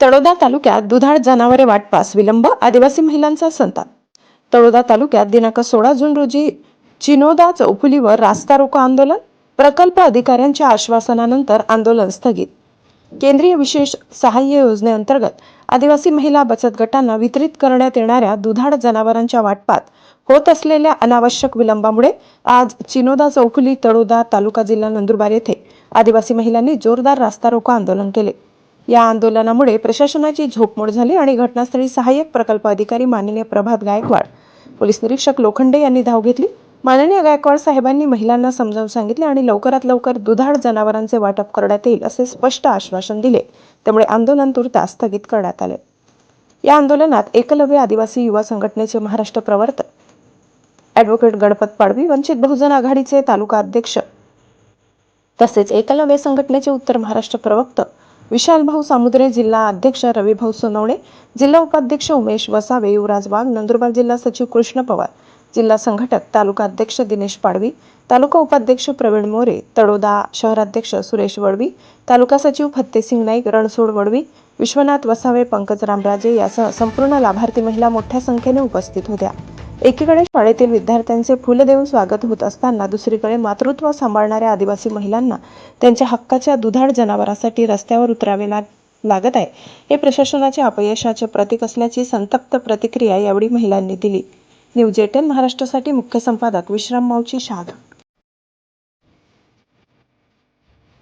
तळोदा तालुक्यात दुधाळ जनावरे वाटपास विलंब आदिवासी महिलांचा संताप. तळोदा तालुक्यात दिनांक सोळा जून रोजी चिनोदा चौफुलीवर रास्ता रोको आंदोलन प्रकल्प अधिकाऱ्यांच्या आश्वासनानंतर आंदोलन स्थगित. केंद्रीय विशेष सहाय्य योजनेअंतर्गत आदिवासी महिला बचत गटांना वितरित करण्यात येणाऱ्या दुधाळ जनावरांच्या वाटपात होत असलेल्या अनावश्यक विलंबामुळे आज चिनोदा चौफुली तळोदा तालुका जिल्हा नंदुरबार येथे आदिवासी महिलांनी जोरदार रास्ता रोको आंदोलन केले. या आंदोलनामुळे प्रशासनाची झोपमोड झाली आणि घटनास्थळी सहाय्यक प्रकल्प अधिकारी माननीय प्रभात गायकवाड पोलीस निरीक्षक लोखंडे यांनी धाव घेतली. माननीय गायकवाड साहेबांनी महिलांना समजावून सांगितले आणि लवकरात लवकर दुधाळ जनावरांचे वाटप करण्यात येईल असे स्पष्ट आश्वासन दिले. त्यामुळे आंदोलन तुर्तास स्थगित करण्यात आले. या आंदोलनात एकलव्य आदिवासी युवा संघटनेचे महाराष्ट्र प्रवर्तक ॲडव्होकेट गणपत पाडवी वंचित बहुजन आघाडीचे तालुका अध्यक्ष तसेच एकलव्य संघटनेचे उत्तर महाराष्ट्र प्रवक्ता विशालभाऊ सामुद्रे जिल्हा अध्यक्ष रविभाऊ सोनवणे जिल्हा उपाध्यक्ष उमेश वसावे युवराज वाघ नंदुरबार जिल्हा सचिव कृष्ण पवार जिल्हा संघटक तालुका अध्यक्ष दिनेश पाडवी तालुका उपाध्यक्ष प्रवीण मोरे तळोदा शहराध्यक्ष सुरेश वडवी तालुका सचिव फत्तेसिंग नाईक रणसोड वडवी विश्वनाथ वसावे पंकज रामराजे यासह संपूर्ण लाभार्थी महिला मोठ्या संख्येने उपस्थित होत्या. एकीकडे शाळेतील विद्यार्थ्यांचे फुलं देऊन स्वागत होत असताना दुसरीकडे मातृत्व सांभाळणाऱ्या आदिवासी महिलांना त्यांच्या हक्काच्या दुधाळ जनावरासाठी रस्त्यावर उतरावे लाग लागत आहे. हे प्रशासनाच्या अपयशाचे प्रतीक असल्याची संतप्त प्रतिक्रिया यावेळी महिलांनी दिली. न्यूज एटेन महाराष्ट्रासाठी मुख्य संपादक विश्राम मावची शहादा